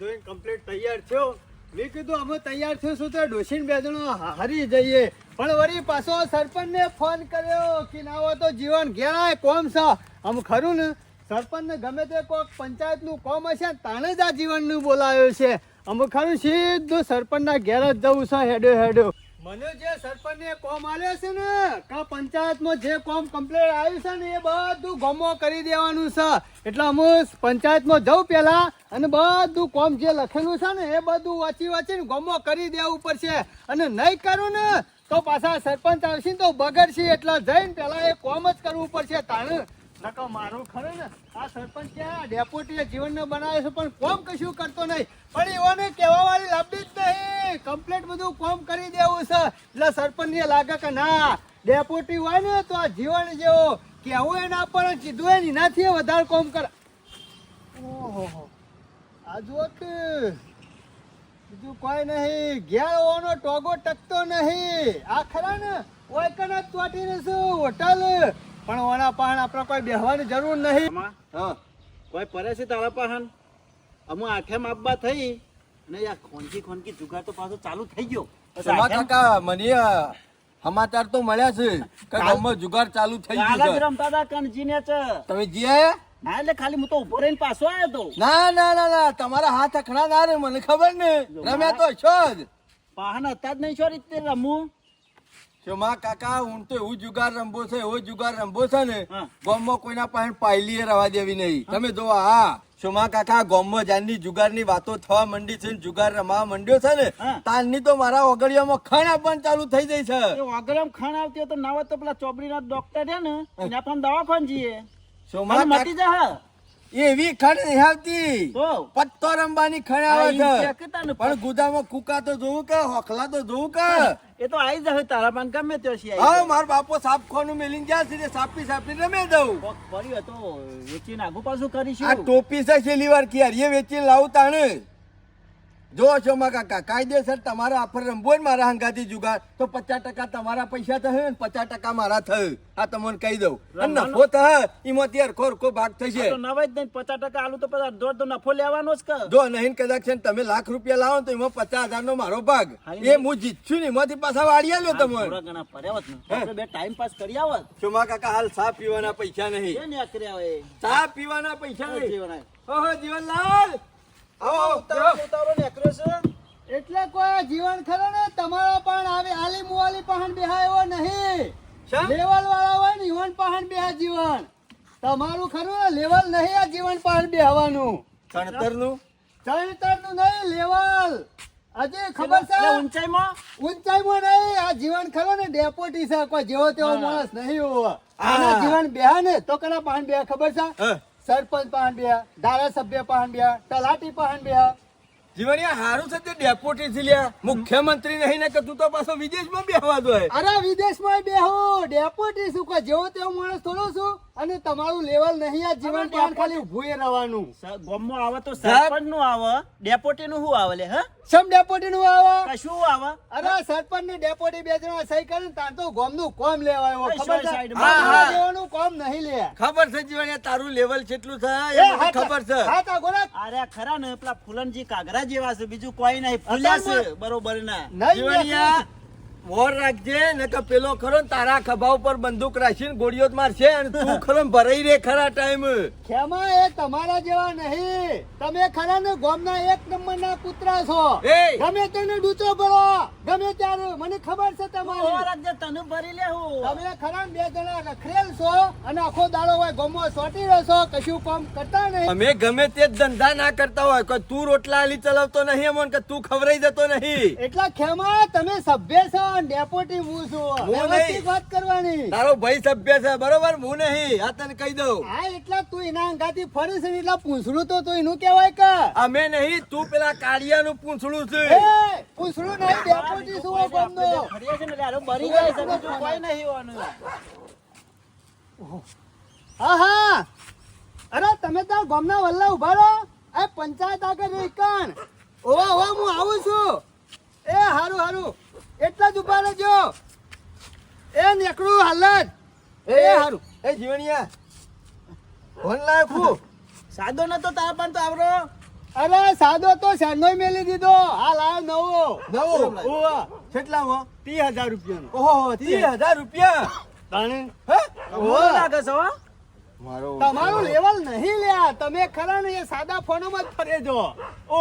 ધોઈને કમ્પ્લીટ તૈયાર થયો. મેં કીધું, અમે તૈયાર છું તો ડોસીન બે જણો હારી જઈએ. પણ વળી પાછો સરપંચને ફોન કર્યો કે, ના હોય તો જીવન ઘેરાય કોમ છે? આમ ખરું ને? સરપંચને ગમે તે કોઈક પંચાયતનું કોમ હશે, તાણે જ આ જીવનનું બોલાયો છે. અમુક ખરું, સીધું સરપંચના ઘેર જ જવું છે, હેડો હેડો. મને જે સરપંચને કોમ આલ્યો છે ને, કા પંચાયતમાં જે કોમ કમ્પ્લેટ આવ્યું છે ને, એ બધું ગમો કરી દેવાનું છે. એટલે હું પંચાયતમાં જઉં પેલા અને બધું કોમ જે લખેલું છે ને, એ બધું વાંચી વાંચીને ગમો કરી દેવું પડશે. અને નહીં કરું ને, તો પાછા સરપંચ આવશે ને તો બગડશે. એટલે જઈને પેલા એ કોમ જ કરવું પડશે. તાણે. નકર મારું ખરું ને, આ સરપંચ ક્યાં ડેપ્યુટી જીવનને બનાવે છે, પણ કોમ કશું કરતો નહીં. પણ એઓને કહેવા વાળી લાભી જ નહીં કમ્પ્લીટ બધું કોમ કરી દેવું છે. એટલે સરપંચને લાગે કે ના ડેપોટી હોય ને તો આ જીવન જેવો કેવું એના પર કીધું એ એનાથી વધારે કોમ કરે ઓહો. આ જો કે બીજું કોઈ નહીં. ઘેર હોવાનો ટોગો ટકતો નહીં. આ ખરા ને? ઓય કને તોટી રહેશું હોટલ? પણ ઓના પાહન આપણે કોઈ બેહવાની જરૂર નહીં. હા. કોઈ પડે છે તારા પાહન અમુ આંખે માપબા થઈ. ને યાર ખોનકી ખોનકી જુગાર તો પાછો ચાલુ થઈ ગયો. પછી એમાં આઠેમ- કાકા મને સમાચાર તો મળ્યા છે કે ગામમાં જુગાર ચાલુ થઈ છે. રમતા હતા કણજીને છે તમે જીયા ના એટલે ખાલી હું તો ઊભો રહીને પાછો આવ્યો તો. ના ના ના ના તમારા હાથ અખણા ના રે મને ખબર ને. રમ્યા તો છો જ. પાહન હતા જ નહીં છો રીતે રમવું. શોમા કાકા હું તો એવું જુગાર રમવો છે એવો જુગાર રમવો છે ને હા. કોઈના પાસે પાયલીએ રવા દેવી નહીં તમે જો હા શોમા કાકા ગામમાં જાનની જુગારની વાતો થવા માંડી છે જુગાર રમવા માંડ્યો છે ને હા. તાનની તો મારા ઓગળિયામાં ખણ આપવાનું ચાલુ થઈ જાય છે ઓગળિયામાં ખાણ આવતી હોય તો નાવા તો પેલા ચોપડીના ડોક્ટર છે ને ત્યાં પણ દવાખાન જઈએ શોમા મટી જા એવી ખણ નહીં આવતી. તો? પત્તો રમવાની ખણ આવે છે. પણ ગુદામાં કુકા તો જોવું કે હોખલા તો જોવું કે? એ તો આવી જશે તારા પણ ગમે તે છે હા મારા બાપો સાપ ખોનું મેલીને ગયા છે સાપી સાપી રમે દઉં. પડ્યું તો વેચીને આગુ પાછું આ કરીશું ટોપી છે છેલ્લી વાર કે યાર એ વેચીને લાવું તાણે. જો શોમા કાકા કાયદેસર તમારા આફર રમવો ને મારા હંગાથી જુગાર તો પચાસ ટકા તમારા પૈસા થશે ને પચાસ ટકા મારા થયું આ તમને કહી દઉં. અને નફો થશે એમાંથી યાર ખોર ખો ભાગ થશે. નવાય જ નહીં પચાસ ટકા આલુ તો પચાસ દોઢ નફો લેવાનો જ કર. જો નહીં કદાચ છે તમે લાખ રૂપિયા લાવો તો એમાં પચાસ હજાર નો મારો ભાગ. એ હું જીતશું ને એમાંથી પાછા વાળી લો તમે બે ટાઈમ પાસ કરી આવત શોમા કાકા હાલ ચા પીવાના પૈસા નહીં. ચા પીવાના પૈસા નહીં. ઓહો જીવનલાલ! એટલે કોઈ જીવન ખરો ને તમારો પણ આવે આલી મુવાલી પહાણ બેહાયો નહીં. લેવલ વાળા હોય ને ઈવન પહાણ બેહા જીવન. તમારું ખરું ને લેવલ નહીં આ જીવન પહાણ બેહવાનું. ચણતરનું? ચણતરનું નહીં લેવલ. આજે ખબર છે? ઊંચાઈમાં? ઊંચાઈમાં નહીં. આ જીવન ખરો ને ડેપોટી છે. કોઈ જેવો તેવો માણસ નહીં હોવો. આના જીવન બેહા ને તો કરા પહાણ બેહા ખબર છે. સરપંચ બેહા ધારાસભ્ય બેહા તલાટી પહાણ જીવનિયા જીવણિયા હારું છે તે ડેપ્યુટી થી લ્યા. મુખ્યમંત્રી નહીં ને કે તું તો પાછો વિદેશમાં બેહવા દો. અરે વિદેશમાં બેહો ડેપોટી શું કે જેવો તેવો માણસ થોડો છું. અને તમારું લેવલ નહીં આ જીવન પહાણ ખાલી ઉભું રહેવાનું. સ- આવે તો સરપંચનું આવે. ડેપોટી નું શું આવે લે હા? સમ ડેપોટી નું આવે? કશું આવે? અરે સરપંચની ડેપોટી બે જણા સહી કરીને તાર તો ગોમનું કોમ લેવાયો. ખબર છે? સાઈડ હા, હા. જેવાનું કોમ નહીં લે. ખબર છે જીવન તારું લેવલ કેટલું છે એ ખબર છે. હા તા ગોરા. અરે ખરા ને પેલા ફૂલનજી કાગરા જેવા છે બીજું કોઈ નહીં. ફૂલ્યા છે બરોબર ના. જીવન વોર રાખજે ને કે પેલો ખરો ને તારા ખભા ઉપર બંદૂક રાખીને ગોળીઓ મારશે અને તું ખરો ભરાઈ રે ખરા ટાઈમ ખેમા એ તમારા જેવા નહીં. તમે ખરા ને ગોમના એક નંબરના કૂતરા છો. ગમે તેને ડૂચો ભરો ગમે ત્યારે. મને ખબર છે તમારી. રાખજે તને ભરી લે હું. તમે ખરા બે જણા રખરેલ છો અને આખો દાડો હોય ગોમો સોટી રહેશો કશું કામ કરતા નહીં. અમે ગમે તે ધંધા ના કરતા હોય કે તું રોટલા આલી ચલાવતો નહીં અમોન કે તું ખવરાઈ જતો નહીં. એટલા ખેમા તમે સભ્ય છો. ડેપોટી હું છું. હું નહીં. વાત કરવાની. તારો ભાઈ સભ્ય છે બરોબર? હું નહીં. આ તને કહી દઉં. હા એટલા તું એના અંગાથી ફરી છે એટલા પૂંછડું તો તું એનું કહેવાય કે? અમે નહીં તું પેલા કાળિયાનું પૂંછડું છે. પૂંછડું નહીં ડેપોટી શું હોય ગોમનો ફરીએ છે ને લારો મરી જાય છે તો કોઈ નહીં. હોવાનું. હા હા. અરે તમે તાર ગામના વલ્લા ઊભા રહો. એ પંચાયત આગળ રહી કાન ઓવા ઓવા હું આવું છું. એ હારું હારું. એટલા જ ઊભા રહેજો. એ નીકળું હાલત એ હારું. એ જીવણિયા ફોન લાય ખુ સાદો નતો તારા પણ તો આવરો? અરે સાદો તો શાનોય મેલી દીધો. આ લાવ નવો. નવો? ઓવા કેટલામાં ત્રીસ હજાર રૂપિયાનો. ઓહો ત્રીસ હજાર રૂપિયા? તાણે? હે? ઓ લાગે છો મારો તમારું લેવલ નહીં લ્યા તમે ખરા ને એ સાદા ફોનમાં જ ફરે જો. ઓ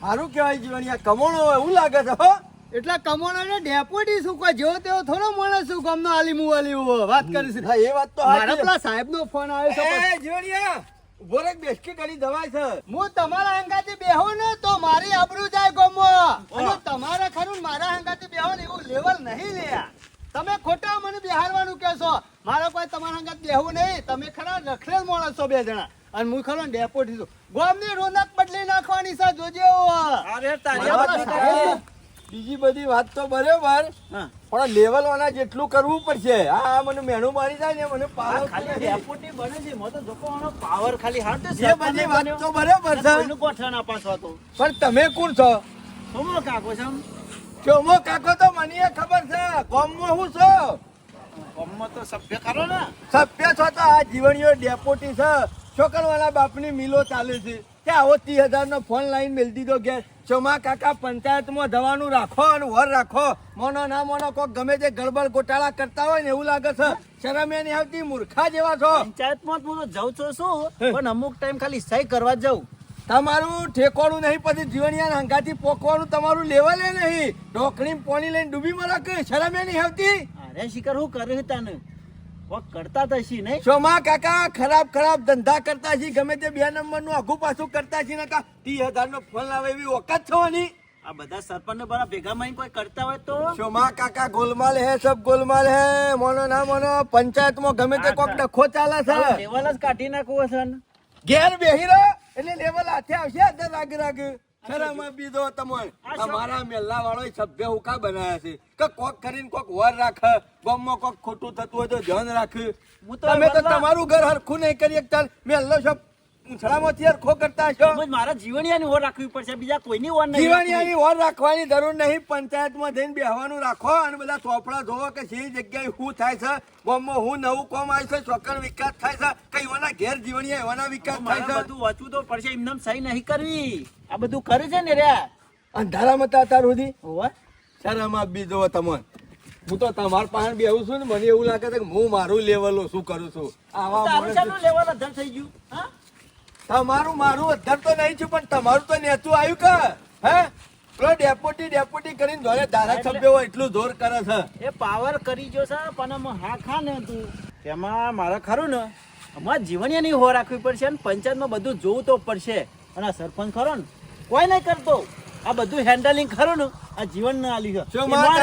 સારું કહેવાય જીવણિયા કમોણો હોય એવું લાગે છે હો. એટલે કમોણાને ડેપોટી શું કોઈ જેવો તેવો થોડો માણસ શું ગમનો આલી મુ આલી ઊભો. વાત કરીશ હા એ વાત તો મારા પેલા સાહેબ નો ફોન આવ્યો છે એ જીવણિયા ઊભો બેસકી કરી દવાય છે? હું તમારા હંગાથી બેહો ને તો મારી આબરૂ જાય ગમો. અને તમારે ખરું મારા હંગાથી બેહો ને એવું લેવલ નહીં લેયા તમે ખોટા મને બિહારવાનું કહેશો મારા કોઈ તમારા હંગાત બેહવું નહીં. તમે ખરા રખડેલ માણસ છો બે જણા. અને હું ખરો ડેપોટી છું. ગોમની રોનક બદલી નાખવાની છે જોજો અરે તારી બીજી બધી વાત તો બરાબર. પણ લેવલ વાળા જેટલું કરવું પડશે. આ મને મેણું મારી જાય ને મને પાવર ખાલી ડેપોટી બને છે મોં તો જોકો આનો પાવર ખાલી હાથ છે એ બધી વાત તો બરાબર છે. કોઈનું કોઠણ અપાસવા તો. પણ તમે કોણ છો? સોમો કાકો છે. ચોમો કાકો તો મને ખબર છે. ગામમાં હું છો? ગામમાં તો સભ્ય ખરો ને. સભ્ય છો તો આ જીવણીઓ ડેપોટી છે. છોકરવાળા બાપની મિલો ચાલે છે. કે આવો ત્રીસ હજાર નો ફોન લાઈન મેળ દીધો ઘેર. ચોમા કાકા પંચાયતમાં દવાનું રાખો અને વર રાખો. મોનો ના મોનો કોક ગમે તે ગડબડ ગોટાળા કરતા હોય ને એવું લાગે છે. શરમે નહીં આવતી મૂર્ખા જેવા છો. પંચાયતમાં હું તો જાઉં છું શું? પણ અમુક ટાઈમ ખાલી સહી કરવા જઉં. તમારું ઠેકોણું નહીં પછી જીવણિયા હંગાથી પોકવાનું તમારું લેવલે નહીં. ઢોકળી પોણી લઈને ડૂબી મરા કે? શરમે નહીં આવતી? અરે શિકર હું કર્યું તને? કરતા થશી નહીં? સોમા કાકા ખરાબ ખરાબ ધંધા કરતા છે ગમે તે બે નંબરનું આઘું પાછું કરતા છે ને ત્રીસ હજાર નો ફોન લાવે એવી વખત થવાની આ બધા સરપંચ ને ભેગા મળીને કોઈ કરતા હોય તો? સોમા કાકા ગોલમાલ હે સબ ગોલમાલ હે? મોનો ના મોનો પંચાયતમાં ગમે તે કોક ડખો ચાલે છે. લેવલ જ કાઢી નાખવું હશે ઘેર બેહી રહ્યો એટલે લેવલ હાથે આવશે અંદર રાગ રાગ. શરમ બીજો તમોન અમારા મેલ્લા વાળો સભ્ય હુકા બનાયા છે. કે કોક કરીને કોક વર રાખ ગામમાં કોક ખોટું થતું હોય તો ધ્યાન રાખે. તમે તો તમારું ઘર હરખું નહીં કરી એકતા મેલ્લો છો ઉછળામાંથી હરખો કરતા છો. મારા જીવણિયાની ઓર રાખવી પડશે બીજા કોઈની ઓર નહીં જીવણિયાની વર રાખવાની જરૂર નહીં પંચાયતમાં જઈને બેહવાનું રાખો અને બધા ચોપડા જોવો કે સી જગ્યાએ શું થાય છે ગામમાં હું નવું કોમ આવે છે ચોકર વિકાસ થાય છે કઈ એવાના ઘેર જીવણિયા એવાના વિકાસ થાય છે. બધું વાંચવું તો પડશે એમને સહી નહીં કરવી. આ બધું કરે છે ને રે. અંધારામાં હતા અત્યાર સુધી? શરમ આપી દો તમને. હું તો તમારા પાસે બેહું છું ને મને એવું લાગે છે કે હું મારું લેવલ શું કરું છું. આવા લેવલ થઈ ગયું હા? તમારું મારું અધર તો નહીં છું પણ તમારું તો નેતું આવ્યું કે? હે? પેલો ડેપોટી ડેપોટી કરીને ધોરે ધારાસભ્ય હોય એટલું જોર કરે છે. એ પાવર કરી જો છે પણ આમાં હા ખા ને તું. તેમાં મારે ખરું ને? અમારે નહીં હો રાખવી પડશે અને પંચાયતમાં બધું જોવું તો પડશે. અને આ સરપંચ ખરો ને? કોઈ નહીં કરતો. આ બધું હેન્ડલિંગ ખરું ને? આ જીવન ના આલી છે.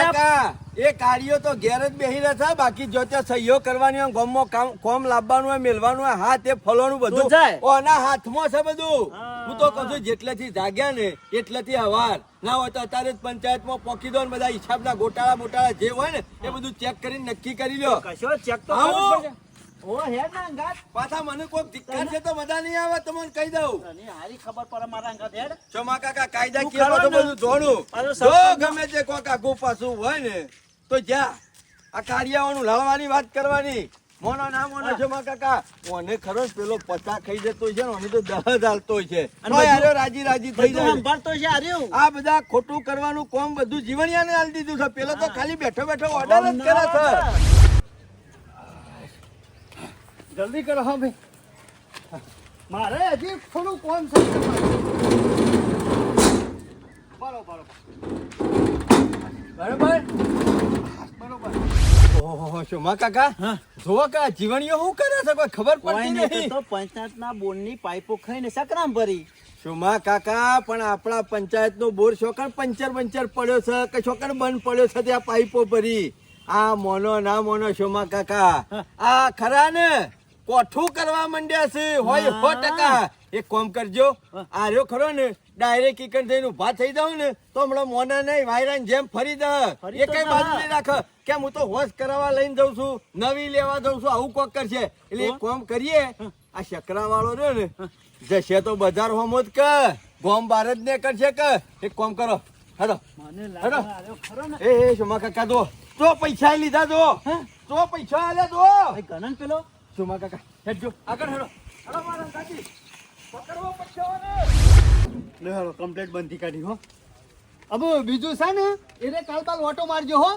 કાકા? એ કાર્યો તો ઘેર જ બેહી રહ્યા છે બાકી જો ત્યાં સહયોગ કરવાની હોય ગામમાં કામ કોમ લાવવાનું હોય મેલવાનું હોય હા તે ફળવાનું બધું. ઓના હાથમાં છે બધું. હું. તો કહું છું જેટલેથી જાગ્યા ને એટલેથી હવાર. ના હોય તો અત્યારે જ પંચાયતમાં પોકી દો ને બધા હિસાબના ગોટાળા મોટાળા જે હોય ને એ બધું ચેક કરીને નક્કી કરી લો કશો ચેક તો આવો. કરવું જ પડશે. ઓ હે ના અંગાત પાછા મને કોઈક દિક્કત છે તો બધા નહીં આવે તમને કહી દઉં. તને હારી ખબર પડે મારા અંગાત હેડ. ચોમા કાકા કાયદા તું ખરો તો બધું જોડું જો ગમે તે કોક આગુ પાછું હોય ને તો જા. આ કાર્યાઓનું લડવાની વાત કરવાની. મોનો ના મોનો ચોમા કાકા. ઓને ખરો પેલો પચા ખાઈ જતો છે ને ઓને તો દહ હાલતો છે. રાજી રાજી થઈ જાય. સંભાળતો છે આ બધા ખોટું કરવાનું કોમ બધું જીવણિયાને હાલ દીધું છે. પેલો તો ખાલી બેઠો બેઠો ઓર્ડર જ કરે છે. જલ્દી કરો હા ભાઈ. મારે હજી થોડું કોમ છે બરો બરો બરોબર બરોબર. ઓહો શોમા કાકા? હા. કા જીવણીઓ શું કરે છે કોઈ ખબર પડતી નહીં તો પંચાયતના બોરની પાઇપો ખાઈને સકરામ ભરી. સુમા કાકા પણ આપણા પંચાયતનો બોર શોકણ પંચર પંચર પડ્યો છે કે શોકણ બંધ પડ્યો છે ત્યાં પાઇપો ભરી? આ મોનો ના મોનો શોમા કાકા? આ ખરા ને? કોઠું કરવા માંડ્યા છે? હોય સો ટકા. એક કોમ કરજો. આ રહ્યો ખરો ને ડાયરેક્ટ ઇકન થઈને ઊભા થઈ જાવ ને તો હમણાં મોના નહીં વાયરાન જેમ ફરી દે એ કઈ બાજુ નહીં રાખે. કેમ હું તો હોશ કરાવવા લઈને જઉં છું. નવી લેવા જઉં છું આવું કોક કરશે. એટલે એક કોમ કરીએ. આ શકરા વાળો રહ્યો ને જશે તો બજાર હોમો જ કે. ગોમ બાર જ ને કરશે કે. એક કોમ કરો. હેડો. હેડો. એ એ સોમા કાકા દો તો પૈસા લીધા દો તો પૈસા આલે દો ગણન પેલો બંધી કાઢી હો. બીજું એને કાલ કાલ ઓટો મારજો હો.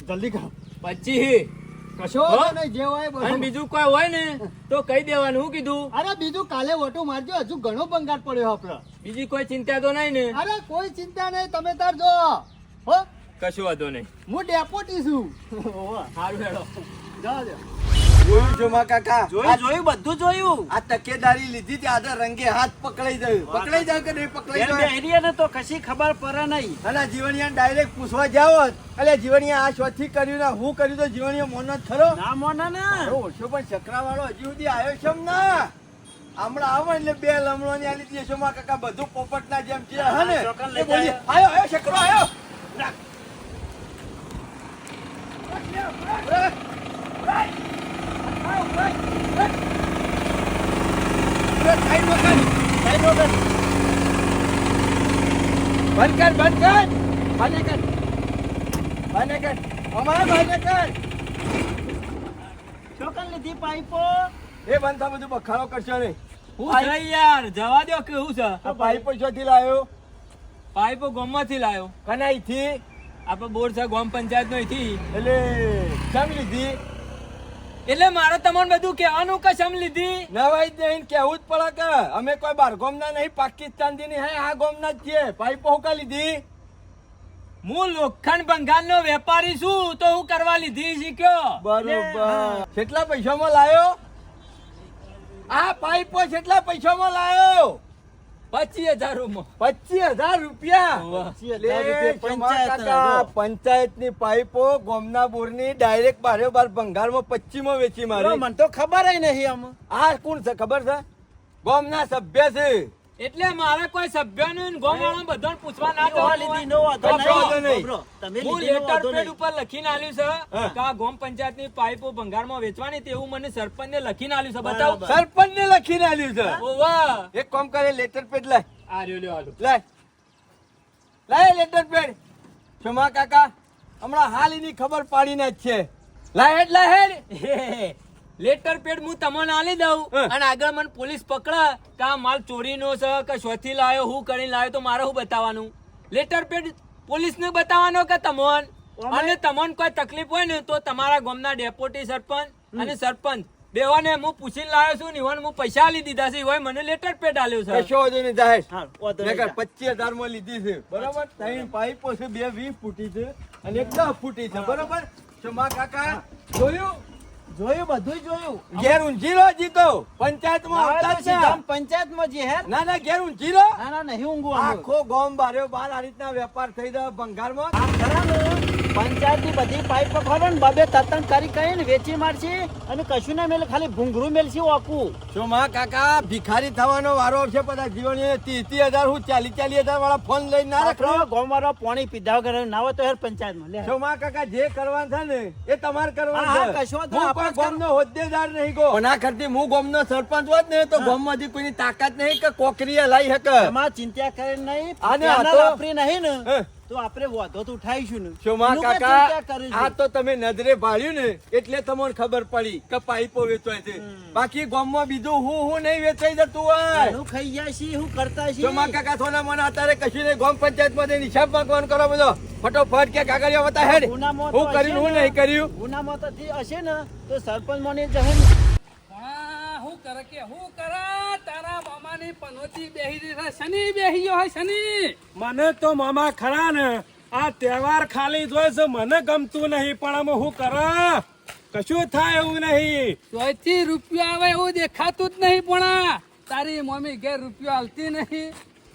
જલ્દી કરો. પછી કશો? નહીં જે હોય અને બીજું કોઈ હોય ને તો કહી દેવાનું હું કીધું? અરે બીજું કાલે ઓટો મારજો હજુ ઘણો બંગાળ પડ્યો આપડે બીજી કોઈ ચિંતા તો નહીં ને? અરે કોઈ ચિંતા નહીં તમે તાર જો. હો? કશું વાંધો નહીં. હું ડેપોટી છું. સારું હેડો. જાઓ. જોયું છો માં કાકા જોયું જોયું બધું જોયું આ તકેદારી લીધી તે આજે રંગે હાથ પકડાઈ જાય પકડાઈ જાય કે નહીં પકડાઈ જાય એરિયા ને તો કશી ખબર પડે નહીં અને જીવણિયા ડાયરેક્ટ પૂછવા જાવ એટલે જીવણિયા આ શોથી કર્યું ને હું કર્યું તો જીવણિયા મોનો જ ખરો ના મોનો ને ઓછો પણ ચક્રા વાળો હજી સુધી આવ્યો છે ના હમણાં આવો એટલે બે લમણો ની આલી દેશો માં કાકા બધું પોપટ ના જેમ છે હા ને આવ્યો આવ્યો ચક્રો આવ્યો જાય. આયો આયો ચક્રો આયો બંધ કર બંધ કર બંધ કર બંધ કર અમારે બંધ કર ચોકન લીધી પાઇપો એ બંધ બધું બખાડો કરશો નહીં હું છે યાર જવા દો કે હું છે આ પાઇપો પૈસાથી લાવ્યો પાઇપો ગામમાંથી લાવ્યો કનાઈથી? આપણે બોર છે ગામ પંચાયત નો એટલે કેમ લીધી. એટલે મારે તમને બધું કહેવાનું કસમ લીધી? નવાઈ જ નહીં કેવું જ પડે કે અમે કોઈ બાર ગોમના નહીં પાકિસ્તાનથી નહીં હે આ ગોમના જ છીએ. પાઇપ હોકા લીધી. હું લોખંડ બંગાળ નો વેપારી છું તો હું કરવા લીધી શીખ્યો બરોબર. કેટલા પૈસામાં લાયો? આ પાઇપો કેટલા પૈસામાં લાયો? પચીસ હજાર પચીસ હજાર રૂપિયા? પંચાયતની પાઇપો ગોમના ડાયરેક્ટ બારે બાર ભંગારમાં પચીમાં વેચી મારી. મને તો ખબર નહીં આમ. આ કોણ છે? ખબર છે? ગોમના સભ્ય છે. એટલે મારે કોઈ સભ્યનું ગોમ વાળા બધાને પૂછવા ના જોવા લીધી નો વાંધો નહીં. તમે હું લેટર પેડ ઉપર લખીને આલ્યું છે કે આ ગોમ પંચાયતની પાઇપો ભંગારમાં વેચવાની તેવું મને સરપંચને લખીને આલ્યું છે બતાવો. બરાબર. સરપંચ ને લખીને આલ્યું છે? ઓવા. એક કામ કરે લેટર પેડ લાય. આ રહ્યો લ્યો આલો લાય. લાય લેટર પેડ. શમા કાકા હમણાં હાલ એની ખબર પાડીને જ છે. લાય હેડ લાય હેડ. હે, લેટર પેડ હું તમને આલી દઉં. અને આગળ મને પોલીસ પકડે કે આ માલ ચોરીનો છે કે શોથી લાયો હું કરીને લાયો તો મારે શું બતાવવાનું? લેટર પેડ પોલીસને બતાવવાનો કે તમોન? અને તમને કોઈ તકલીફ હોય ને તો તમારા ગામના ડેપ્યુટી સરપંચ અને સરપંચ બેવાને હું પૂછીને લાવ્યો છું ને હું પૈસા આલી દીધા છે હોય મને લેટર પેડ આલ્યો છે. કશો વાંધો નહીં જાહેર. હા, પચીસ હજારમાં લીધી છે. બરાબર. ત્રણ પાઇપો છે બે વીસ ફૂટી છે અને એક દસ ફૂટી છે બરાબર? કાકા જોયું? જોયું બધું જોયું. ઘેર લો જીતો પંચાયતમાં માં આવતા જ ના. સીધા પંચાયતમાં જે હે. ના ના ઘેર ઊંઘી લો. ના ના નહીં ઊંઘું આખો ગોમ બાર્યો બાર આ રીતના વેપાર થઈ રહ્યો ખરા ને. પંચાયતની બધી પાઇપ ખરો ને? બબે તતન કરી કરીને વેચી મારશે અને કશું ના મેલે ખાલી ભૂંગરું મેલશે ઓકું. જો માં કાકા ભિખારી થવાનો વારો છે બધા જીવન ત્રીસ ત્રીસ હજાર હું ચાલી ચાલી હજાર વાળા ફોન લઈને ના રાખો? ગોમારો પાણી પીધા વગર ના હોય તો હેર પંચાયતમાં. લે. જો માં કાકા જે કરવાનું છે ને એ તમારે કરવાનું છે. કશો હું પણ આપણે હોદ્દેદાર નહીં ગો. ના કરતી હું ગામનો સરપંચ હોત ને તો ગામમાંથી કોઈની તાકાત નહીં કે કોકરી હલાઈ શકે એમાં ચિંતા કરે નહીં અને આ પેનલ તો- આપણી નહીં ને. તો આપણે વાંધો તો ઉઠાઈશું ને. જો માં એનું કાંઈ કાકા? આ તો તમે નજરે ભાળ્યું ને એટલે તમને ખબર પડી કે પાઇપો વેચવાય છે. બાકી ગામમાં બીજું હું હું નહીં વેચાઈ જતું હોય. હું ખાઈ જાય છે હું કરતા છે? શોમા કાકા થોડા મને અત્યારે કશું નહીં ગામ પંચાયતમાં હિસાબ માંગવાનું કરો બધો. ફટોફટ કે કાગળિયા બતા હેડ. હું કર્યું હું નહીં કર્યું? ગુનામાં તો હશે ને તો સરપંચ મને જહે ને. હા, હું કરે કે હું કરે? તારા મામાની પનોતી બેહી દીધા શનિ બેહી ગયો હોય શનિ. મને તો મામા ખરા ને આ તહેવાર ખાલી જોઈ છે મને ગમતું નહીં પણ અમે શું કર? કશું થાય એવું નહીં. ચોથી રૂપિયો આવે એવું દેખાતું જ નહીં પણ. તારી મમ્મી ઘેર રૂપિયો હાલતી નહીં.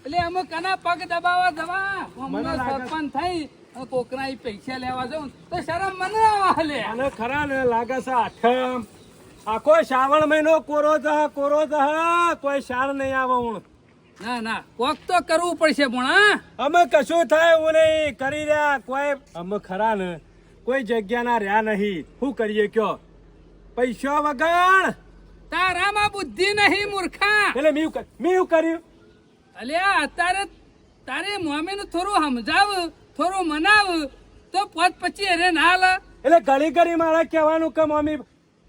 એટલે અમે કના પગ દબાવવા જવા. હમણાં સરપંચ થઈ. અને પૈસા લેવા જાઉં. તો શરમ મને આવે લે. ખરા ને લાગે છે આઠમ. આખો શ્રાવણ મહિનો કોરો જહ કોરો જહ કોઈ શાર નહીં આવે હું ના ના કોક તો કરવું પડશે પણ હા. અમે કશું થાય એવું નહીં. કરી રહ્યા કોઈ અમે ખરા ને. કોઈ જગ્યાના રહ્યા નહીં. શું કરીએ કયો? પૈસા વગર. તારામાં બુદ્ધિ નહીં મૂર્ખા. એટલે મેં મેં કર્યું. અલ્યા અત્યારે તારે મમ્મી નું થોડું સમજાવ થોડું મનાવ તો પોત પછી અરે ના હાલે એટલે ઘડી ઘડી મારા કહેવાનું કે મમ્મી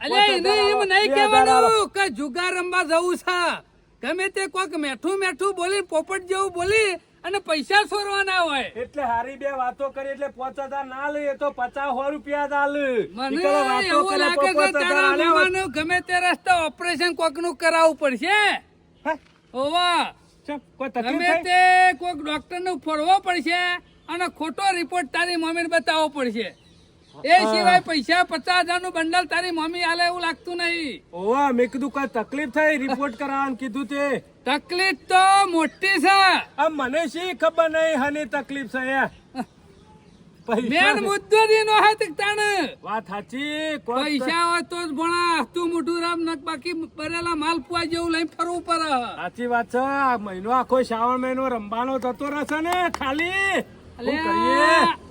અલ્યા એને એમ નહીં કહેવાનું કે જુગાર રમવા જવું છે. ગમે તે કોક મેઠું મેઠું બોલી પોપટ જેવું બોલી અને પૈસા ચોરવાના હોય. એટલે હારી બે વાતો કરી એટલે પાંચ હજાર ના લે તો પચાસ સો રૂપિયા જ આલે. મને એવું લાગે છે તારા આલ્યા ગમે તે રસ્તે ઓપરેશન કોકનું કરાવવું પડશે? ઓવા ગમે તે કોઈક ડોક્ટરનું ફોડવો પડશે અને ખોટો રિપોર્ટ તારી મમ્મીને બતાવવો પડશે. એ સિવાય પૈસા પચાસ હજારનું બંડલ તારી મમ્મી આલે એવું લાગતું નહીં. ઓવા મેં કીધું કઈ તકલીફ થઈ રિપોર્ટ કરાવવાનું કીધું તે. તકલીફ તો મોટી છે. આ મને શી ખબર નહીં હની તકલીફ છે યાર મેન મુદ્દો જ એનો હતો વાત સાચી પૈસા હોય તો જ ભણા તું મોટું રામ નક બાકી બરેલા માલ પુઆ જેવું લઈને ફરવું પડે. સાચી વાત છે આ મહિનો આખો શ્રાવણ મહિનો રમવાનો થતો રહેશે ને ખાલી. કરીએ?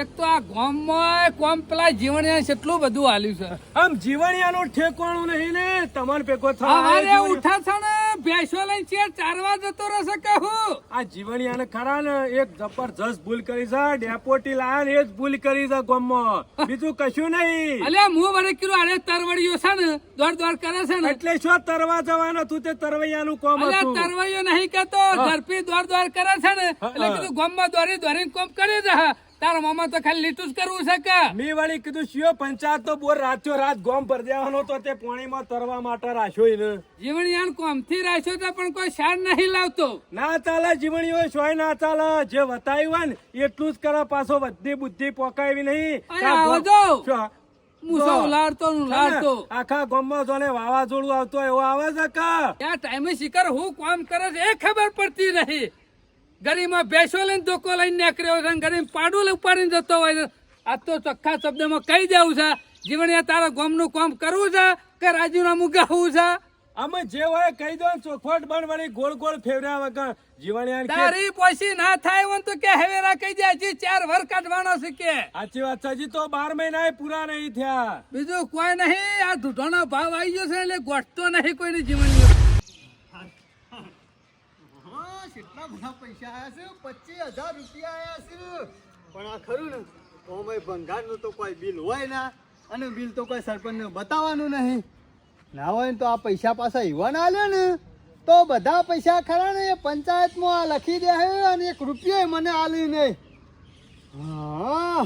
એક તો આ ગામમાં કોમ પેલા જીવણિયા કેટલું બધું હાલ્યું છે. આમ જીવણિયાનું ઠેકવાનું નહીં ને તમાર ભેગો થાય ઉઠા છે ને ભેંસો લઈને ચેર ચારવા જતો રહેશે કે હું? આ જીવણિયાને ખરા ને એક જબરજસ્ત ભૂલ કરી છે ડેપોટી લાયા ને એ જ ભૂલ કરી છે ગામમાં. બીજું કશું નહીં. અલે હું વડે કીધું અરે તરવડિયો છે ને દોડ દોડ કરે છે ને. એટલે શું તરવા જવાનો તું તે તરવૈયાનું કોમ હતું? તરવૈયો નહીં કેતો ઝડપી દોડ દોડ કરે છે ને. એટલે કીધું ગામમાં દોરી દોરીને કોમ કરી દે તારા મામા તો ખાલી લીટું જ કરવું છે કે? મી વાળી કીધું શિયો પંચાયત તો બોર રાત્યો રાત ગોમ ભર દેવાનો તો તે પાણીમાં તરવા માટે રાખ્યો એને. જીવણિયાન કોમથી રાખ્યો તો પણ કોઈ સાર નહીં લાવતો. ના ચાલે જીવણીઓ સોય ના ચાલે. જે વતાવ્યું હોય ને એટલું જ કરે પાછો બધી બુદ્ધિ પોકાવી નહીં? મૂસો જો. ઉલાડતો ઉલાડતો આખા ગામમાં જોને વાવાઝોડું આવતો એવો આવે છે કા? ત્યાં ટાઈમે શિકાર હું કામ કરે છે એ ખબર પડતી નહીં. ગરીમાં બેસો લઈને ધોકો લઈને નીકળ્યો છે ગરીબ પાડું ઉપાડીને જતો હોય છે. આ તો ચોખ્ખા શબ્દમાં કહી દેવું છે. જીવણીયા તારા ગોમનું કામ કરવું છે કે રાજીનામું ગાવું છે? અમે જે હોય કહી દો ચોખવટ બન વળી ગોળ ગોળ ફેરવ્યા વગર જીવણીયા તારી પોસી ના થાય હોય તો કે હેવેરા કહી દે હજી ચાર વર કાઢવાનો છે કે. સાચી વાત છે હજી તો બાર મહિના પૂરા નહીં થયા. બીજું કોઈ નહીં આ ધૂઢોનો ભાવ આવી ગયો છે એટલે ગોઠતો નહીં કોઈની જીવનની હા કેટલા બધા પૈસા આવ્યા છે? પચીસ હજાર રૂપિયા આવ્યા છે. પણ આ ખરું ને ઓમે ભંગારનું તો કોઈ બિલ હોય ના, અને બિલ તો કોઈ સરપંચને બતાવવાનું નહીં. ના હોય ને તો આ પૈસા પાછા યુવાન આલ્યો ને, તો બધા પૈસા ખરા ને, એ પંચાયતમાં આ લખી દે અને એક રૂપિયો મને આલ્યું નહીં. હા.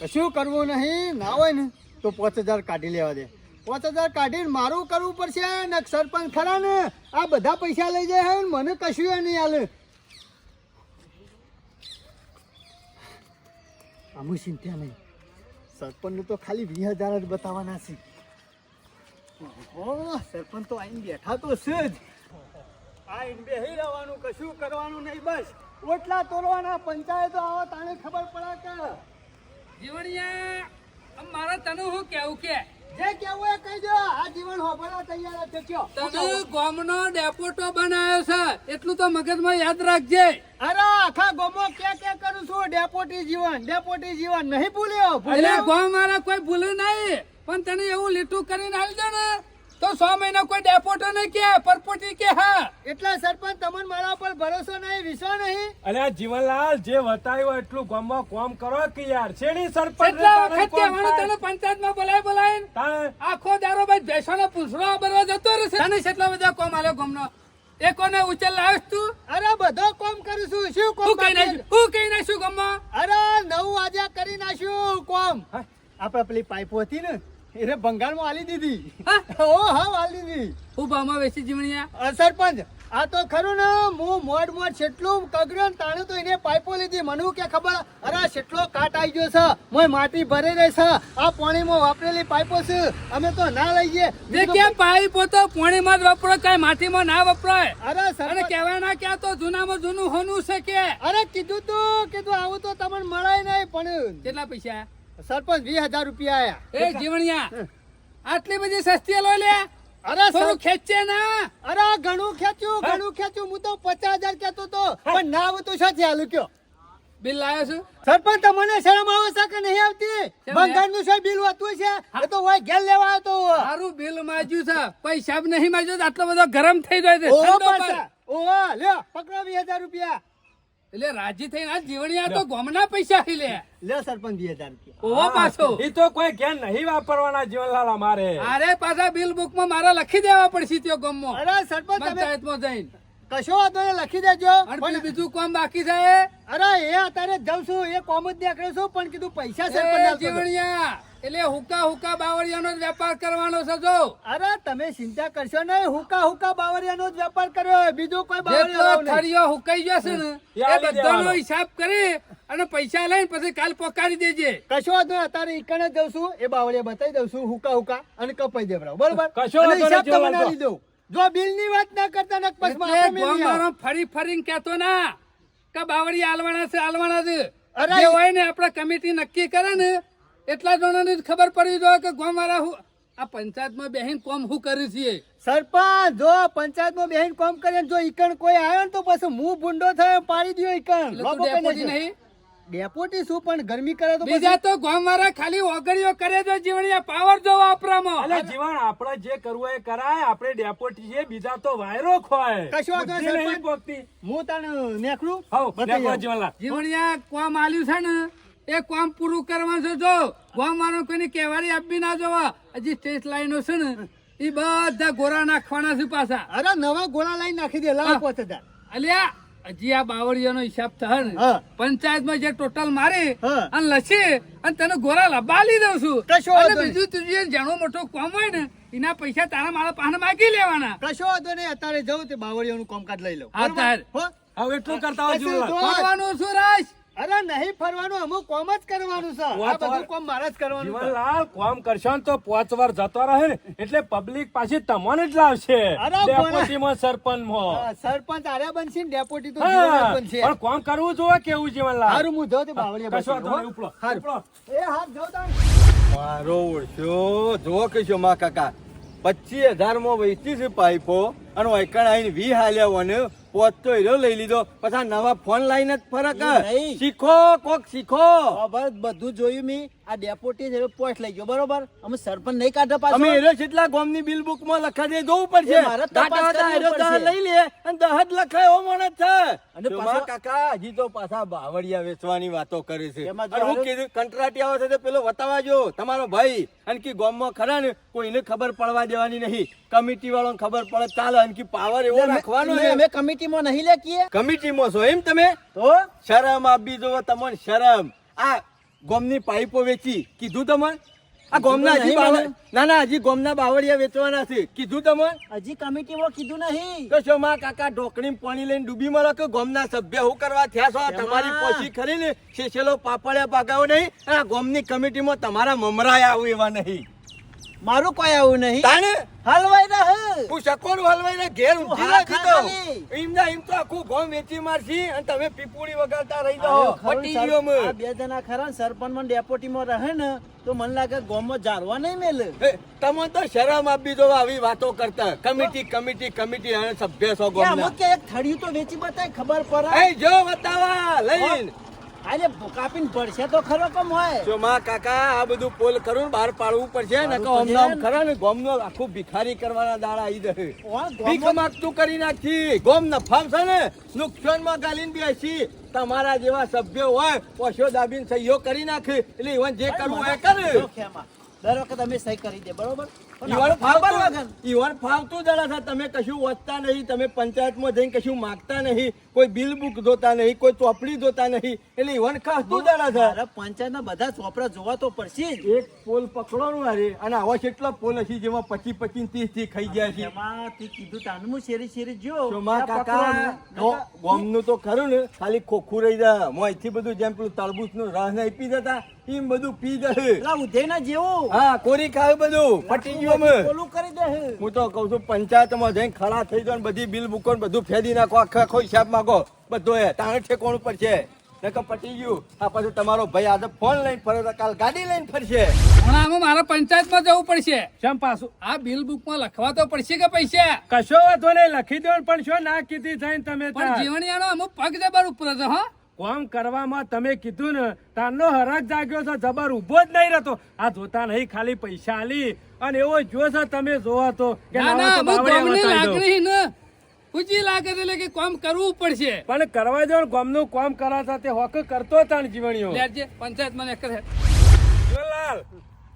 કશું કરવું નહીં, ના હોય ને, તો પાંચ હજાર કાઢી લેવા દે. પાંચ હજાર કાઢીને મારું કરવું પડશે ને સરપંચ ખરા ને? આ બધા પૈસા લઈ જાય ને? મને કશું એ નહીં હાલે. આમ ચિંતા નહીં. સરપંચનું તો ખાલી વીસ હજાર જ બતાવવાના છે. સરપંચ તો આઈને બેઠા તો છે જ. આઈને બેહી રહેવાનું, કશું કરવાનું નહીં, બસ. ઓટલા તોડવાના, પંચાયતો આવો, તાણે ખબર પડે કે. જીવણિયા મારે તને શું કેવું કે જે કેવું એ કહી દો. આ જીવન હોભળવા તૈયાર છે. કયો? તને ગામનો ડેપોટો બનાવ્યો છે એટલું તો મગજમાં યાદ રાખજે. અરે આખા ગોમો કે કે કરું છું? ડેપોટી જીવન ડેપોટી જીવન. નહીં ભૂલ્યો ભૂલ્યો. ગામ મારા કોઈ ભૂલ્યું નહીં પણ તને એવું લીટું કરીને આવી દે ને. તો સો મહિના કોઈ ડેપોટો નહીં કે પરપોટી કે હા. એટલા સરપંચ તમને મારા પર ભરોસો નહીં વિશ્વાસ નહીં? અરે આ જીવનલાલ જે વતાવ્યું એટલું ગામમાં કોમ કરો કે યાર? છેડી સરપંચ એટલા વખત કહેવાનું? તને પંચાયતમાં બોલાય બોલાય? આખો દારો ભાઈ ભેંસોનો પૂંછડો બરવા જતો રહેશે તને કેટલા બધા કોમ આલ્યો ગામનો? એ કોને ઉચલ લાવ્યો તું? અરે બધો કોમ કરું છું. શું કોમ કઈ? નાખ્યું? હું કઈ નાખ્યું ગામમાં? અરે નવું આજે કરી નાખ્યું કોમ. આપણે પેલી પાઇપો હતી ને એને ભંગારમાં આલી દીધી. ઓ હા આલી દીધી. હું ભાવમાં વેચી જીવણીયા સરપંચ આ તો ખરું ને હું મોડ મોડ છેટલું કગડ્યો ને તાણે તો એને પાઇપો લીધી. મને કે ખબર અરે છેટલો કાટ આવી ગયો છે. મોય માટી ભરે રહી છે. આ પાણીમાં વાપરેલી પાઇપો છે. અમે તો ના લઈએ જે કેમ પાઈ તો પાણીમાં જ વપરાય કઈ માટીમાં ના વપરાય? અરે અને સરપંચ કહેવાય ના ક્યાં તો જૂનામાં જૂનું હોનું છે કે? અરે કીધું તું કીધું આવું તો તમને મળાય નહીં પણ કેટલા પૈસા? સરપંચ વીસ હજાર રૂપિયા આયા. એ જીવણિયા આટલી બધી સસ્તી લો લે? અરે થોડું ખેંચે ના. અરે ઘણું ખેંચ્યું ઘણું ખેંચ્યું. હું તો પચાસ હજાર કેતો તો પણ ના આવું તો શું થયા? કયો? બિલ લાવ્યો છું? સરપંચ તમને શરમ આવે છે કે નહીં આવતી? બંગાળનું શું બિલ વાતું છે? એ તો હોય ઘેર લેવા આવતો સારું બિલ માજ્યું છે. પૈસા નહીં માજ્યો તો આટલો બધો ગરમ થઈ જાય છે. ઓહો લ્યો પકડો વીસ હજાર રૂપિયા. એટલે રાજી થઈને આ જીવણિયા તો ગોમના પૈસા થી લે. લે સરપંચ બે હજાર રૂપિયા. ઓહો પાછો. એ તો કોઈ ઘેર નહીં વાપરવાના જીવનલાલ અમારે અરે પાછા બિલ બુકમાં મારા લખી દેવા પડશે ત્યાં ગામમાં. અરે સરપંચ પંચાયતમાં જઈને. કશો વાંધો નહીં લખી દેજો. પણ બીજું કોમ બાકી છે અરે એ અત્યારે જઉં છું એ કોમ જ નીકળે છું પણ કીધું પૈસા છે જીવણિયા એટલે હુકા હુકા બાવળિયાનો જ વેપાર કરવાનો છે જો. અરે તમે ચિંતા કરશો નહીં હુકા હુકા બાવળિયાનો જ વેપાર કર્યો બીજું કોઈ બાવળિયો. થળિયો હુકાઈ જશે ને એ બધાનો હિસાબ કરી અને પૈસા લઈને પછી કાલ પોકારી દેજે. કશો વાંધો નહીં અત્યારે ઈકણે જઉં છું એ બાવળિયા બતાવી દઉં છું હુકા હુકા અને કપાઈ દેવડાવ બરોબર? કશો હિસાબ તમને. દઉં. જો બિલની વાત ના કરતા ને પછી ફરી ફરીને કહેતો ના કે બાવળી આલવાના છે આલવાના છે. અરે જે હોય ને આપણે કમિટી નક્કી કરે ને એટલા જણાને જ ખબર પડી જોઈએ કે ગોમારા હું આ પંચાયતમાં બેહીન કોમ હું કર્યું છીએ સરપંચ જો પંચાયતમાં બેહીન કોમ કરે જો ઈકણ કોઈ આવ્યો ને તો પછી હું ભૂંડો થયો પાડી દ્યો ઈકણ. કરી. નહીં? ડેપોટી શું? પણ ગરમી કરે તો બીજા તો ગામવાળા ખાલી ઓગળીઓ કરે તો જીવણિયા પાવર જો વાપરામાં અલે જીવણ આપણે જે કરવું એ કરાય આપણે ડેપોટી છે બીજા તો વાયરો ખોય કશો વાંધો નહીં. પોકતી હું તને નેખડું હવ બતાવી જીવણલા. જીવણિયા કોમ આલ્યું છે ને એ કોમ પૂરું કરવાનું છે જો. ગોમારો કોઈને કહેવાડી આપી ના જોવા. હજી સ્ટેટ લાઈનો છે ને એ બધા ગોરા નાખવાના છે પાછા. અરે નવા ગોળા લાઈન નાખી દે લાવ. પોતે અલ્યા હજી આ બાવળિયાનો હિસાબ થાય ને પંચાયતમાં જે ટોટલ મારી અને લસી અને તને ગોરા લબાલી દઉં છું. કશો અને બીજું ત્રીજું જાણો મોટો કોમ હોય ને એના પૈસા તારા મારા પાસે માગી લેવાના. કશો વાંધો નહીં. અત્યારે જવું તે બાવળિયાનું કામકાજ લઈ લઉં. હા, તાર. હવે એટલું કરતા હોય શું રાજ? અરે નહીં ફરવાનું અમુક કોમ જ કરવાનું છે. આ બધું કોમ મારા જ કરવાનું જીવનલાલ કોમ કરશો ને તો પાંચ વાર જતો રહે ને એટલે પબ્લિક પાછી તમને જ લાવશે. અરે ડેપોટીમાં સરપંચમાં. હા, સરપંચ આર્યા બનશે ને ડેપ્યુટી તો જીવન બનશે. પણ કોમ કરવું જોઈએ કેવું જીવનલાલ? હારું હું જાઉં તે બાવળીયા કશો તો ઉપલો. ઉપડો. એ હાર જાઉં તાણ. મારો ઓળખ્યો જો કશો મા કાકા. પચીસ હજારમાં વેચી છે પાઇપો અને વૈકણ આઈને વી હાલ્યા પોત તો લઈ લીધો. પછી નવા ફોન લાઈને જ ફરક શીખો કોક શીખો. બધું જોયું મેં. આ ડેપોટી છે પોસ્ટ લઈ ગયો બરોબર? અમે સરપંચ નહીં કાઢો પાછો. અમે હીરો કેટલા ગામની બિલ બુકમાં લખા દે જોવું પડશે. એ મારે તપાસ કરવી પડશે. દહ લઈ લે અને દહ જ લખાય એવો માણસ છે. અને પાછા કાકા હજી તો પાછા બાવળિયા વેચવાની વાતો કરે છે. અને હું કીધું કંટ્રાટી આવે છે તો પેલો વતાવા જો તમારો ભાઈ. અને કે ગામમાં ખરા ને કોઈને ખબર પડવા દેવાની નહીં. કમિટી વાળો ખબર પડે ચાલે અને કે પાવર એવો રાખવાનો છે. અમે કમિટીમાં નહીં લેકીએ કમિટીમાં છો એમ તમે? તો? શરમ આપી જો તમને શરમ. આ ગોમની પાઇપો વેચી. કીધું તમને? આ ગોમના હજી બાવળ- ના ના હજી ગોમના બાવળિયા વેચવાના છે. કીધું તમે હજી કમિટીમાં કીધું નહીં. તો શું માં કાકા ઢોકણી પાણી લઈને ડૂબી મળો કે ગોમના સભ્ય હું કરવા થયા છો? તમારી પોછી ખરી ને શેષેલો પાપડ્યા ભાગાવો નહીં? આ ગોમની કમિટીમાં તમારા મમરાય આવું એવા નહીં. મારું કોઈ આવું નહીં. તાણે હલવાઈ રહે. હું હલવાઈ હલવાઈને ઘેર નાખી ખાલી. દઉં. એમ તો આખું ગોમ વેચી મારશી અને તમે પીપુડી વગાડતા રહી જાઓ. પટી ગયો. આ બે જણા ખરા ને ડેપોટી માં રહે ને તો મને લાગે ગામમાં જારવા નહીં મેલે. તમને તો શરમ આપી દો આવી વાતો કરતા. કમિટી કમિટી કમિટી અને સભ્ય સો ગોમ કે એક થળિયું તો વેચી બતાય ખબર પડે એ જો બતાવા લઈને. આજે કાપીને પડશે તો ખરો કમ હોય? જો માં કાકા આ બધું પોલ કરું બહાર પાડવું પડશે ને પાડવું પડશે આમ ને. ખરા ને આખું ભિખારી કરવાના દાડા આવી જશે ભીખ માગતું કરી નાખી. ગોમ નફામ છે ને નુકસાનમાં ગાલીને બેસી તમારા જેવા સભ્યો હોય ઓછો દાબીને સહીઓ કરી નાખે. એટલે ઈવન જે કરવું હોય કરે. દર વખત અમે સહી કરી દે બરોબર? ઈવન ફાવતું વગર. ઈવન ફાવતું જરા છે તમે કશું વાંચતા નહીં. તમે પંચાયતમાં જઈને કશું માગતા નહીં. કોઈ બિલ બુક જોતા નહીં. કોઈ ચોપડી જોતા નહીં. એટલે ઈવન ખાસતું જરા છે મારા પંચાયતના બધા ચોપડા જોવા તો પડશે જ. એક પોલ પકડવાનું અરે અને આવા કેટલા પોલ હશે જેમાં પચીસ પચીસ ત્રીસથી ખાઈ ગયા છે. એમાં તે કીધું તાનું શેરી શેરી જો. કાકા ગોમનું તો ખરું ને. ખાલી ખોખું રહી મોંથી બધું જેમ પેલું તરબૂચનું રસ નહીં પી જતા એમ બધું પી જશે પેલા ઉધઈના જેવું. હા કોરી ખાવ બધું. પટી ઓલું કરી દે હું. તો કઉ છું પંચાયતમાં જઈને ખડા થઈ જાવ બધી બિલ બુકો બધું ફેદી નાખો આખા આખો હિસાબ માંગો. બધો એ તાણે ઠેકોણું પડશે. નકર પટી ગયું. આ પાછું તમારો ભાઈ આજે ફોન લઈને ફર્યો કાલ ગાડી લઈને ફરશે. પણ આમાં મારા પંચાયતમાં જવું પડશે. શેમ પાછું? આ બિલ બુકમાં લખવા તો પડશે કે પૈસા? કશો વાંધો નહીં લખી દો પણ શું ના કીધી થઈને તમે પણ? જીવણિયાનો અમુક પગ જબર ઉપર છે હા. કોમ કરવામાં તમે કીધું ને તારનો હરખ જાગ્યો છે જબર ઊભો જ નહીં રહેતો. આ જોતા નહીં ખાલી પૈસા આલી. અને એવો જો છે તમે જોવો તો કે ના ના. લાગણી ને. પૂછી લાગે એટલે કે કોમ કરવું પડશે. પણ કરવા જો ને ગામનું કોમ કરાતા તે હોક કરતો તાણ જીવણીઓ. પંચાયત મને કરે જીવનલાલ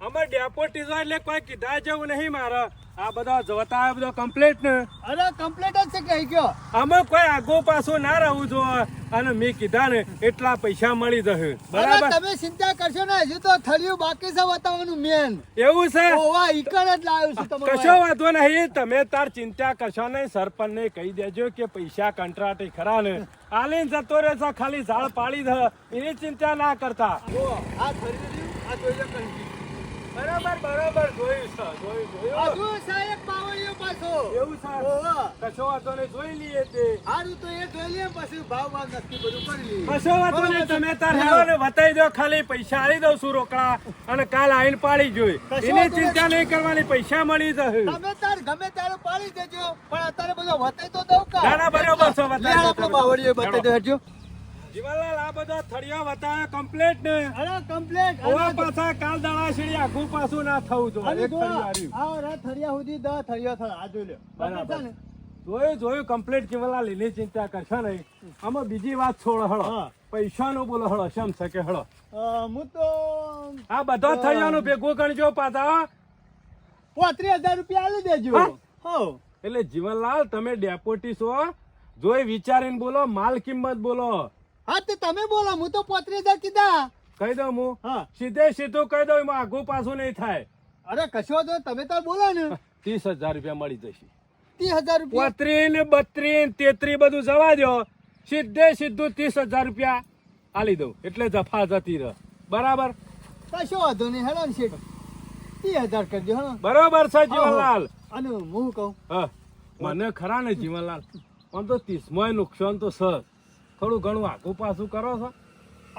અમે ડેપોટી જો એટલે કોઈ કીધા જેવું નહીં મારે. આ બધા જોતા આ બધો કમ્પ્લેટ ને. અરે કમ્પ્લેટ જ છે કહી ગયો અમે કોઈ આગો પાછું ના રહું જો. અને મેં કીધા ને એટલા પૈસા મળી જશે. બરાબર? તમે ચિંતા કરશો ને હજુ તો થળિયું બાકી છે બતાવવાનું મેન એવું છે? ઓવા ઈકણ જ લાવ્યું છું તમારે. કશો વાંધો નહીં તમે તાર ચિંતા કરશો નહીં સરપંચ ને કહી દેજો કે પૈસા કંટ્રાટી ખરા ને. આલીન જતો રહે છે ખાલી ઝાડ પાડી દે. એની ચિંતા ના કરતા. આ થળિયું આ જોઈ લો. બરાબર બરાબર જોયું છે જોયું જોયું. હજુ સાહેબ પાવડિયો પાછો. એવું છે. કશો વાતો ને જોઈ લઈએ તે. હારું તો એ જોઈ લે પછી ભાવ ભાવ નક્કી બધું કરી લઈએ. કશો વાતો ને તમે તાર હેલો ને બતાવી દો ખાલી પૈસા આલી દઉં છું રોકડા અને કાલ આવીને પાડી જોઈ. એની ચિંતા નહીં કરવાની પૈસા મળી જશે. તમે તાર ગમે ત્યારે પાડી દેજો પણ અત્યારે બધો વતાઈ તો દઉં કા? ના, ના, બરાબર છે, વતાઈ દો. બાવળીઓ બતાઈ દો હટજો જીવનલાલ આ બધા થળિયા વતા કમ્પ્લેટ ને? અરે કમ્પ્લેટ ઓવા પાછા કાલ દાડા શીડી આખું પાછું ના થવું જોઈએ. એક થળિયું આ રા થળિયા સુધી દસ થળિયા થયો આ જોઈ લે બરાબર. જોયું જોયું કમ્પ્લેટ જીવનલાલ એની ચિંતા કરશો નહીં. આમાં બીજી વાત છોડો હળો. પૈસા નો બોલો હળો શમ શકે હળો? હું તો આ બધો થળિયાનું ભેગું ગણજો પાછા. પોત્રીસ હજાર રૂપિયા આલી દેજો? હો? એટલે જીવનલાલ તમે ડેપોટી છો જોઈ વિચારીને બોલો માલ કિંમત બોલો. હા તે તમે બોલો હું તો પોત્રીસ હજાર કીધા. કહી દઉં હું? હા. સીધે સીધું કહી દઉં એમાં આઘું પાછું નહીં થાય. અરે કશો તો તમે તો બોલો ને. ત્રીસ હજાર રૂપિયા મળી જશે. ત્રીસ હજાર રૂપિયા? પોત્રી ને બત્રી તેત્રી બધું જવા દો સીધે સીધું ત્રીસ હજાર રૂપિયા આલી દઉં એટલે જફા જતી રહ. બરાબર? કશો વાંધો નહીં હેડો ને શેઠ. ત્રીસ હજાર કરજો હા બરાબર છે જીવનલાલ. અને હું કહું? હા. મને ખરા ને જીવનલાલ આમ તો ત્રીસમાં નુકસાન તો છે થોડું ઘણું આઘું પાછું કરો છો?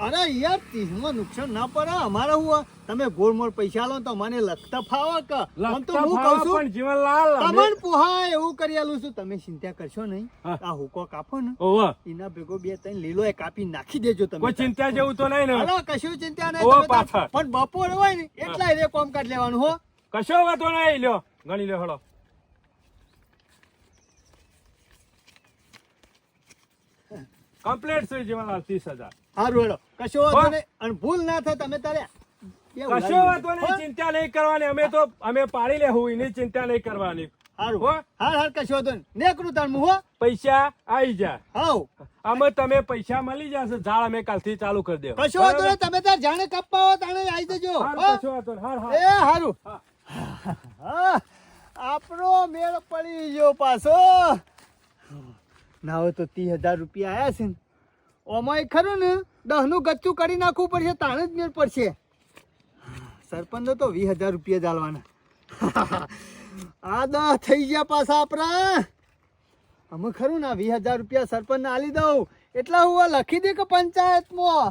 અરે યાર તીસમાં નુકસાન ના પડે. અમારે હું તમે ગોળમોળ પૈસા લો તો મને લખતા ફાવે કે? આમ તો હું કહું છું જીવનલાલ તમને પોહા એવું કરી આલું છું. તમે ચિંતા કરશો નહીં. આ હુકો કાપો ને. ઓવા એના ભેગો બે ત્રણ લીલો એ કાપી નાખી દેજો તમે. કોઈ ચિંતા જેવું તો નહીં ને? અરે કશું ચિંતા નહીં. તમે પણ બપોર હોય ને એટલા એ કોમ કાઢ લેવાનું હો. કશો વાતો નહીં. લ્યો ગણી લ્યો હળો. કમ્પ્લીટ થઈ જવાના ત્રીસ હજાર. સારું હેડો. કશો વાંધો નહીં અને ભૂલ ના થાય તમે તારે કશો વાંધો નહીં ચિંતા નહીં કરવાની. અમે તો અમે પાડી લેવું એની ચિંતા નહીં કરવાની. હારું. હો. હાર હાર કશો વાંધો નહીં. નેકરું તાર હો. પૈસા આવી જાય હાવ અમે તમે પૈસા મળી જશે. ઝાડ અમે કાલથી ચાલુ કરી દેવું. કશો વાંધો નહીં તમે તાર જાણે કપાવો તાણે આવી જજો? કશો વાંધો હાર, હાર. એ હારું. આપણો મેળ પડી ગયો પાછો. ના હોય તો ત્રીસ હજાર રૂપિયા આવ્યા છે ને. ઓમાંય ખરું ને, દહનું ગચ્ચું કરી નાખવું પડશે, તાણે જ મેળ પડશે. સરપંચ તો વીસ હજાર રૂપિયા ચાલવાના આ દહ થઈ ગયા પાછા આપણા. અમે ખરું ને વીસ હજાર રૂપિયા સરપંચ આલી દઉં. એટલા હું લખી દે કે પંચાયતમાં?